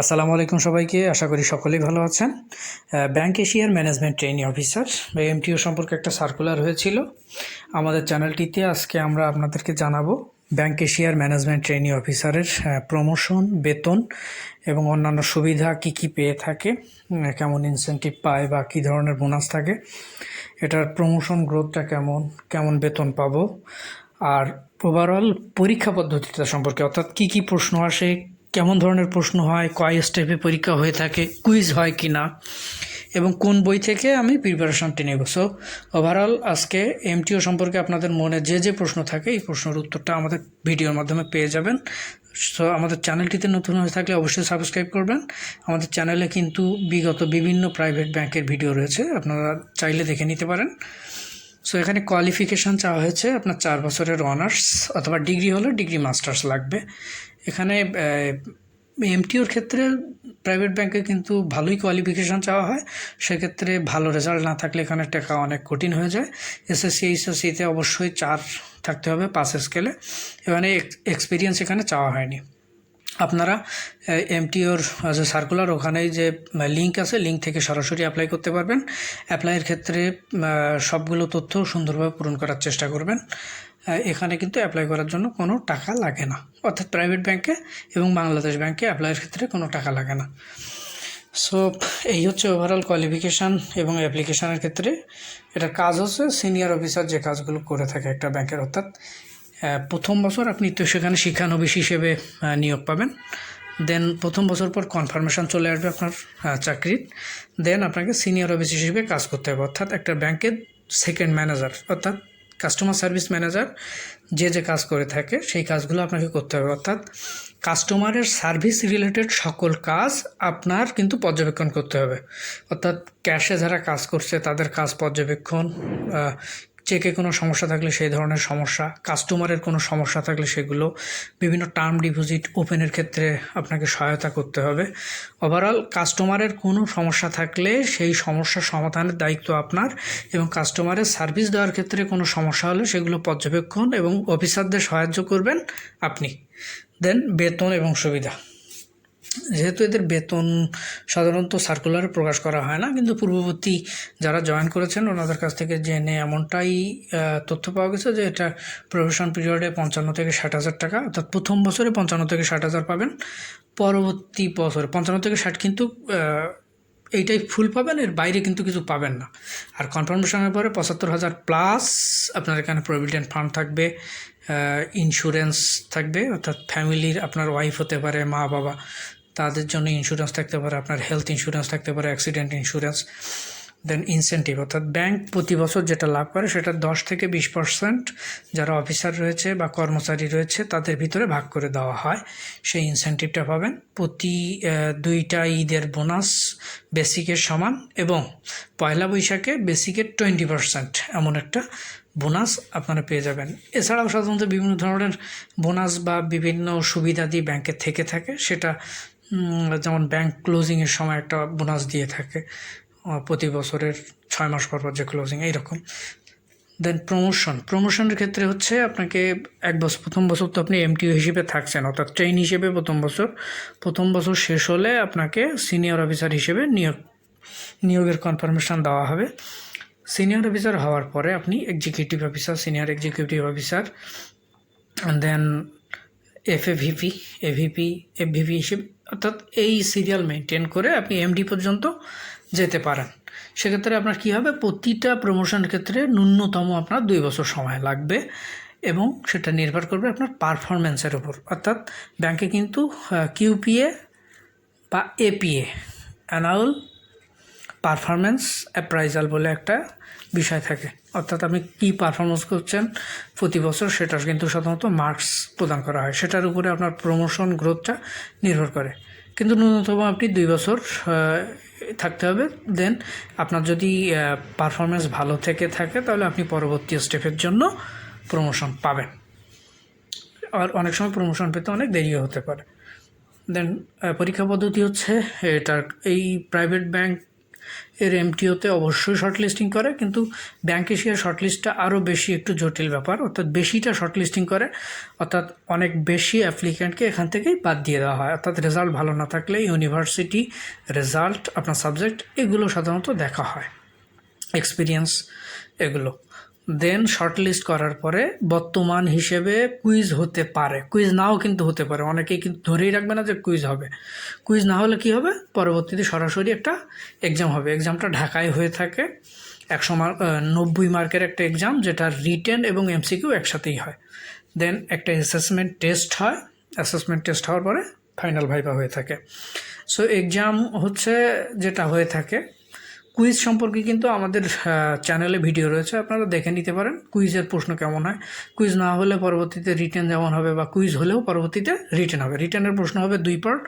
আসসালামু আলাইকুম সবাইকে। আশা করি সকলেই ভালো আছেন। ব্যাংক এশিয়ার ম্যানেজমেন্ট ট্রেনিং অফিসার বা এমটিও সম্পর্কে একটা সার্কুলার হয়েছিল। আমাদের চ্যানেলটিতে আজকে আমরা আপনাদেরকে জানাব ব্যাংক এশিয়ার ম্যানেজমেন্ট ট্রেনিং অফিসারের প্রমোশন বেতন এবং অন্যান্য সুবিধা কি কি পেয়ে থাকে কেমন ইনসেন্টিভ পায় বা কী ধরনের বোনাস থাকে, এটার প্রমোশন গ্রোথটা কেমন কেমন বেতন পাবো, আর ওভারঅল পরীক্ষা পদ্ধতিটা সম্পর্কে অর্থাৎ কী কী প্রশ্ন আসে কেমন ধরনের প্রশ্ন হয়, কয় স্টেপে পরীক্ষা হয়ে থাকে কুইজ হয় কি না এবং কোন বই থেকে আমি প্রিপারেশনটি নেব। সো ওভারঅল আজকে এমটিও সম্পর্কে আপনাদের মনে যে যে প্রশ্ন থাকে, এই প্রশ্নের উত্তরটা আমাদের ভিডিওর মাধ্যমে পেয়ে যাবেন। সো আমাদের চ্যানেলটিতে নতুন হয়ে থাকলে অবশ্যই সাবস্ক্রাইব করবেন। আমাদের চ্যানেলে কিন্তু বিগত বিভিন্ন প্রাইভেট ব্যাংকের ভিডিও রয়েছে, আপনারা চাইলে দেখে নিতে পারেন। সো এখানে কোয়ালিফিকেশান চাওয়া হয়েছে আপনার চার বছরের অনার্স অথবা ডিগ্রি হলে ডিগ্রি মাস্টার্স লাগবে। এখানে এমটিওর ক্ষেত্রে প্রাইভেট ব্যাংকে কিন্তু ভালোই কোয়ালিফিকেশান চাওয়া হয়। সেক্ষেত্রে ভালো রেজাল্ট না থাকলে এখানে টেকা অনেক কঠিন হয়ে যায়। এসএসসি এইচএসসিতে অবশ্যই চার থাকতে হবে পাস স্কেলে এখানে এক্সপিরিয়েন্স এখানে চাওয়া হয়নি। আপনারা এমটিওর যে সার্কুলার ওখানে যে লিঙ্ক আছে লিঙ্ক থেকে সরাসরি অ্যাপ্লাই করতে পারবেন। অ্যাপ্লাইয়ের ক্ষেত্রে সবগুলো তথ্য সুন্দরভাবে পূরণ করার চেষ্টা করবেন। এখানে কিন্তু অ্যাপ্লাই করার জন্য কোনো টাকা লাগে না। অর্থাৎ প্রাইভেট ব্যাংকে এবং বাংলাদেশ ব্যাংকে অ্যাপ্লাইয়ের ক্ষেত্রে কোনো টাকা লাগে না। সো এই হচ্ছে ওভারঅল কোয়ালিফিকেশান এবং অ্যাপ্লিকেশানের ক্ষেত্রে এটার কাজ হচ্ছে সিনিয়র অফিসার যে কাজগুলো করে থাকে একটা ব্যাংকের অর্থাৎ প্রথম বছর আপনি তো সেখানে শিক্ষানবিশ হিসেবে নিয়োগ পাবেন। দেন প্রথম বছর পর কনফার্মেশন চলে আসবে আপনার চাকরির। দেন আপনাকে সিনিয়র অফিস হিসেবে কাজ করতে হবে। অর্থাৎ একটা ব্যাংকের সেকেন্ড ম্যানেজার অর্থাৎ কাস্টমার সার্ভিস ম্যানেজার যে যে কাজ করে থাকে, সেই কাজগুলো আপনাকে করতে হবে। অর্থাৎ কাস্টমারের সার্ভিস রিলেটেড সকল কাজ আপনার কিন্তু পর্যবেক্ষণ করতে হবে। অর্থাৎ ক্যাশে যারা কাজ করছে, তাদের কাজ পর্যবেক্ষণ চেকে কোনো সমস্যা থাকলে সেই ধরনের সমস্যা কাস্টমারের কোনো সমস্যা থাকলে সেগুলো বিভিন্ন টার্ম ডিপোজিট ওপেনের ক্ষেত্রে আপনাকে সহায়তা করতে হবে। ওভারঅল কাস্টমারের কোনো সমস্যা থাকলে সেই সমস্যার সমাধানের দায়িত্ব আপনার এবং কাস্টমারের সার্ভিস দেওয়ার ক্ষেত্রে কোনো সমস্যা হলে সেগুলো পর্যবেক্ষণ এবং অফিসারদের সাহায্য করবেন আপনি। দেন বেতন এবং সুবিধা। যেহেতু এদের বেতন সাধারণত সার্কুলারে প্রকাশ করা হয় না, কিন্তু পূর্ববর্তী যারা জয়েন করেছেন ওনাদের কাছ থেকে জেনে এমনটাই তথ্য পাওয়া গেছে যে এটা প্রফেশন পিরিয়ডে পঞ্চান্ন থেকে ষাট হাজার টাকা, অর্থাৎ প্রথম বছরে পঞ্চান্ন থেকে ষাট হাজার পাবেন, পরবর্তী বছরে পঞ্চান্ন থেকে ষাট কিন্তু এইটাই ফুল পাবেন, এর বাইরে কিন্তু কিছু পাবেন না। আর কনফার্মেশনের পরে পঁচাত্তর হাজার প্লাস আপনার এখানে প্রভিডেন্ট ফান্ড থাকবে ইন্স্যুরেন্স থাকবে, অর্থাৎ ফ্যামিলির আপনার ওয়াইফ হতে পারে মা বাবা তাদের জন্য ইন্স্যুরেন্স থাকতে পারে, আপনার হেলথ ইন্স্যুরেন্স থাকতে পারে অ্যাক্সিডেন্ট ইন্স্যুরেন্স দেন ইনসেন্টিভ অর্থাৎ ব্যাংক প্রতি বছর যেটা লাভ করে সেটা দশ থেকে বিশ পার্সেন্ট যারা অফিসার রয়েছে বা কর্মচারী রয়েছে তাদের ভিতরে ভাগ করে দেওয়া হয়। সেই ইনসেন্টিভটা পাবেন প্রতি দুইটা ঈদের বোনাস বেসিকের সমান এবং পয়লা বৈশাখে বেসিকের টোয়েন্টি পার্সেন্ট এমন একটা বোনাস আপনারা পেয়ে যাবেন। এছাড়াও সাধারণত বিভিন্ন ধরনের বোনাস বা বিভিন্ন সুবিধাদি ব্যাংকে থেকে থাকে, সেটা যেমন ব্যাংক ক্লোজিংয়ের সময় একটা বোনাস দিয়ে থাকে প্রতি বছরের ছয় মাস পর পর যে ক্লোজিং এইরকম। দেন প্রমোশন প্রমোশনের ক্ষেত্রে হচ্ছে আপনাকে এক বছর, প্রথম বছর তো আপনি এমটিও হিসেবে থাকছেন, অর্থাৎ ট্রেন হিসেবে প্রথম বছর প্রথম বছর শেষ হলে আপনাকে সিনিয়র অফিসার হিসেবে নিয়োগ, নিয়োগের কনফার্মেশন দেওয়া হবে। সিনিয়র অফিসার হওয়ার পরে আপনি executive officer senior executive officer then F A VP AVP FVP হিসেবে অর্থাৎ এই সিরিয়াল মেনটেন করে আপনি এমডি পর্যন্ত যেতে পারেন। সেক্ষেত্রে আপনার কী হবে? প্রতিটা প্রমোশন ক্ষেত্রে ন্যূনতম আপনার দুই বছর সময় লাগবে এবং সেটা নির্ভর করবে আপনার পারফরমেন্সের উপর। অর্থাৎ ব্যাংকে কিন্তু কিউপিএ বা এপিএ অ্যানুয়াল পারফরমেন্স অ্যাপ্রাইজাল বলে একটা বিষয় থাকে। অর্থাৎ আপনি কী পারফরমেন্স করছেন প্রতি বছর সেটার কিন্তু সাধারণত মার্কস প্রদান করা হয়। সেটার উপরে আপনার প্রমোশন গ্রোথটা নির্ভর করে। কিন্তু ন্যূনতম আপনি দুই বছর থাকতে হবে। দেন আপনার যদি পারফরমেন্স ভালো থেকে থাকে, তাহলে আপনি পরবর্তী স্টেপের জন্য প্রমোশন পাবেন। আর অনেক সময় প্রমোশন পেতে অনেক দেরিও হতে পারে। দেন পরীক্ষা পদ্ধতি হচ্ছে, এটার, এই প্রাইভেট ব্যাংক এর এমটিওতে অবশ্যই শর্টলিস্টিং করে, কিন্তু ব্যাংক এশিয়ার শর্টলিস্টটা আরও বেশি একটু জটিল ব্যাপার। অর্থাৎ বেশিটা শর্টলিস্টিং করে, অর্থাৎ অনেক বেশি অ্যাপ্লিক্যান্টকে এখান থেকেই বাদ দিয়ে দেওয়া হয়। অর্থাৎ রেজাল্ট ভালো না থাকলে ইউনিভার্সিটি রেজাল্ট আপনার সাবজেক্ট এগুলো সাধারণত দেখা হয়। এক্সপিরিয়েন্স এগুলো। দেন শর্টলিস্ট করার পরে বর্তমান হিসেবে কুইজ হতে পারে। কুইজ নাও কিন্তু হতে পারে। অনেকেই কিন্তু ধরেই রাখবে না যে কুইজ হবে। কুইজ না হলে কি হবে? পরবর্তীতে সরাসরি একটা এক্সাম হবে। এক্সামটা ঢাকায় হয়ে থাকে। একশো মার্ক নব্বই মার্কের একটা এক্সাম যেটা রিটেন এবং এমসিকিউ একসাথেই হয়। দেন একটা অ্যাসেসমেন্ট টেস্ট হয়। অ্যাসেসমেন্ট টেস্ট হওয়ার পরে ফাইনাল ভাইবা হয়ে থাকে। সো এক্সাম হচ্ছে যেটা হয়ে থাকে কুইজ সম্পর্কে কিন্তু আমাদের চ্যানেলে ভিডিও রয়েছে, আপনারা দেখে নিতে পারেন কুইজের প্রশ্ন কেমন হয়। কুইজ না হলে পরবর্তীতে রিটার্ন যেমন হবে বা কুইজ হলেও পরবর্তীতে রিটার্ন হবে। রিটার্নের প্রশ্ন হবে দুই পার্ট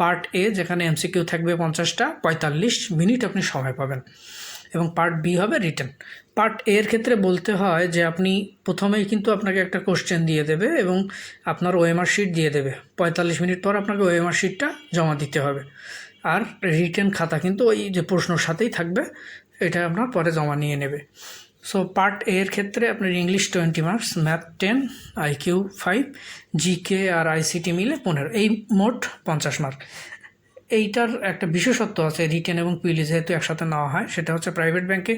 পার্ট এ যেখানে এমসিকিউ থাকবে পঞ্চাশটা, পঁয়তাল্লিশ মিনিট আপনি সময় পাবেন। এবং পার্ট বি হবে রিটার্ন পার্ট এর ক্ষেত্রে বলতে হয় যে আপনি প্রথমেই কিন্তু আপনাকে একটা কোশ্চেন দিয়ে দেবে এবং আপনার ওএমআর শিট দিয়ে দেবে। পঁয়তাল্লিশ মিনিট পর আপনাকে ওএমআর শিটটা জমা দিতে হবে। আর রিটেন খাতা কিন্তু ওই যে প্রশ্নর সাথেই থাকবে, এটা আপনার পরে জমা নিয়ে নেবে। সো পার্ট এ এর ক্ষেত্রে আপনার English twenty marks math ten IQ five GK আর আইসিটি মিলে পনেরো, এই মোট পঞ্চাশ মার্ক এইটার একটা বিশেষত্ব আছে রিটেন এবং পিলি যেহেতু একসাথে নেওয়া হয়, সেটা হচ্ছে প্রাইভেট ব্যাংকে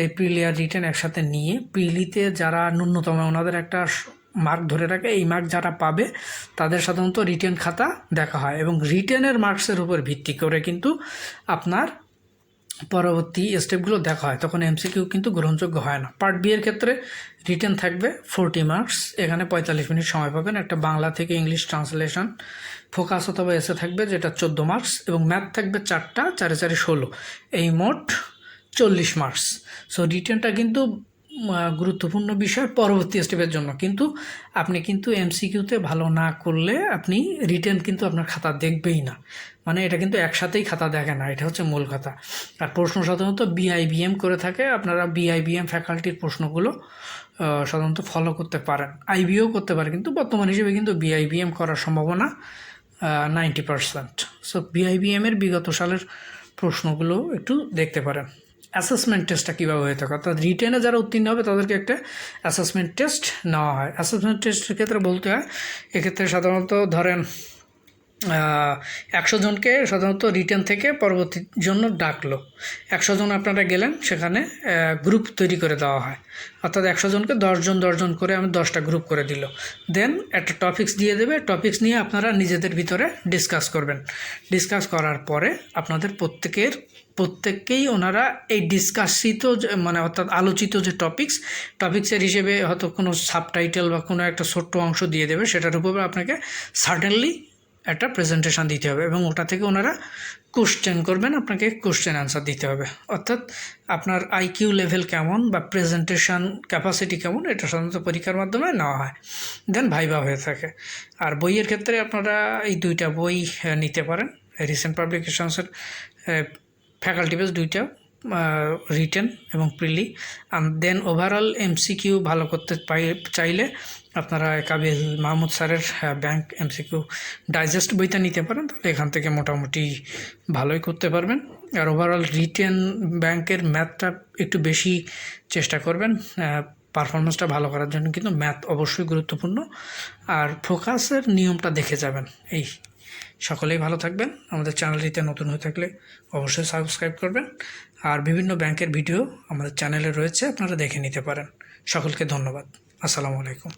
এই পিলি আর রিটেন একসাথে নিয়ে পিলিতে যারা ন্যূনতম, ওনাদের একটা মার্ক ধরে রাখে, এই মার্ক যারা পাবে, তাদের সাধারণত রিটেন খাতা দেখা হয় এবং রিটেনের মার্কসের উপর ভিত্তি করে কিন্তু আপনার পরবর্তী স্টেপগুলো দেখা হয়। তখন এমসিকিউ কিন্তু গ্রহণযোগ্য হয় না। পার্ট বি এর ক্ষেত্রে রিটেন থাকবে ফোরটি মার্কস এখানে পঁয়তাল্লিশ মিনিট সময় পাবেন। একটা বাংলা থেকে ইংলিশ ট্রান্সলেশন ফোকাস অথবা এসে থাকবে, যেটা চোদ্দ মার্কস এবং ম্যাথ থাকবে চারটা, চারে চারে ষোলো। এই মোট চল্লিশ মার্কস সো রিটেনটা কিন্তু গুরুত্বপূর্ণ বিষয় পরবর্তী স্টেপের জন্য। কিন্তু আপনি কিন্তু এমসিকিউতে ভালো না করলে আপনি রিটার্ন কিন্তু আপনার খাতা দেখবেই না। মানে এটা কিন্তু একসাথেই খাতা দেখে না, এটা হচ্ছে মূল খাতা আর প্রশ্ন সাধারণত বিআইবিএম করে থাকে, আপনারা বিআইবিএম ফ্যাকাল্টির প্রশ্নগুলো সাধারণত ফলো করতে পারেন। আইবিও করতে পারে, কিন্তু বর্তমান হিসেবে কিন্তু বিআইবিএম করার সম্ভাবনা নাইনটি পারসেন্ট সো বিআইবিএমের বিগত সালের প্রশ্নগুলো একটু দেখতে পারেন। অ্যাসেসমেন্ট টেস্টটা কীভাবে হয়ে থাকে? অর্থাৎ রিটেনে যারা উত্তীর্ণ হবে, তাদেরকে একটা অ্যাসেসমেন্ট টেস্ট নেওয়া হয়। অ্যাসেসমেন্ট টেস্টের ক্ষেত্রে বলতে হয়, এক্ষেত্রে সাধারণত ধরেন একশো জনকে সাধারণত রিটার্ন থেকে পরবর্তীর জন্য ডাকলো। একশো জন আপনারা গেলেন, সেখানে গ্রুপ তৈরি করে দেওয়া হয়। অর্থাৎ একশো জনকে দশজন দশজন করে আমি দশটা গ্রুপ করে দিল। দেন একটা টপিক্স দিয়ে দেবে। টপিক্স নিয়ে আপনারা নিজেদের ভিতরে ডিসকাস করবেন। ডিসকাস করার পরে আপনাদের প্রত্যেকের প্রত্যেককেই ওনারা এই ডিসকাসিত মানে অর্থাৎ আলোচিত যে টপিক্স টপিক্সের হিসেবে হয়তো কোনো সাবটাইটেল বা কোনো একটা ছোট্ট অংশ দিয়ে দেবে, সেটার উপরে আপনাকে সাডেনলি একটা প্রেজেন্টেশন দিতে হবে এবং ওটা থেকে ওনারা কোশ্চেন করবেন, আপনাকে কোশ্চেন অ্যান্সার দিতে হবে। অর্থাৎ আপনার আইকিউ লেভেল কেমন বা প্রেজেন্টেশন ক্যাপাসিটি কেমন, এটা সাধারণত পরীক্ষার মাধ্যমে নেওয়া হয়। দেন ভাইবা হয়ে থাকে। আর বইয়ের ক্ষেত্রে আপনারা এই দুইটা বই নিতে পারেন। রিসেন্ট পাবলিকেশনসের ফ্যাকাল্টি বেস দুইটা রিটেন এবং প্রিলি দেন ওভারঅল এমসিকিউ ভালো করতে পাই চাইলে আপনারা কাবিল মাহমুদ স্যারের ব্যাংক এমসিকিউ ডাইজেস্ট বইটা নিতে পারেন, তাহলে এখান থেকে মোটামুটি ভালোই করতে পারবেন। আর ওভারঅল রিটেন ব্যাংকের ম্যাথটা একটু বেশি চেষ্টা করবেন পারফরমেন্সটা ভালো করার জন্য, কিন্তু ম্যাথ অবশ্যই গুরুত্বপূর্ণ। আর ফোকাসের নিয়মটা দেখে যাবেন, এই সকলেই ভালো থাকবেন। আমাদের চ্যানেলটিতে নতুন হয়ে থাকলে অবশ্যই সাবস্ক্রাইব করবেন। আর বিভিন্ন ব্যাংকের ভিডিও আমাদের চ্যানেলে রয়েছে, আপনারা দেখে নিতে পারেন। সকলকে ধন্যবাদ। আসসালামু আলাইকুম।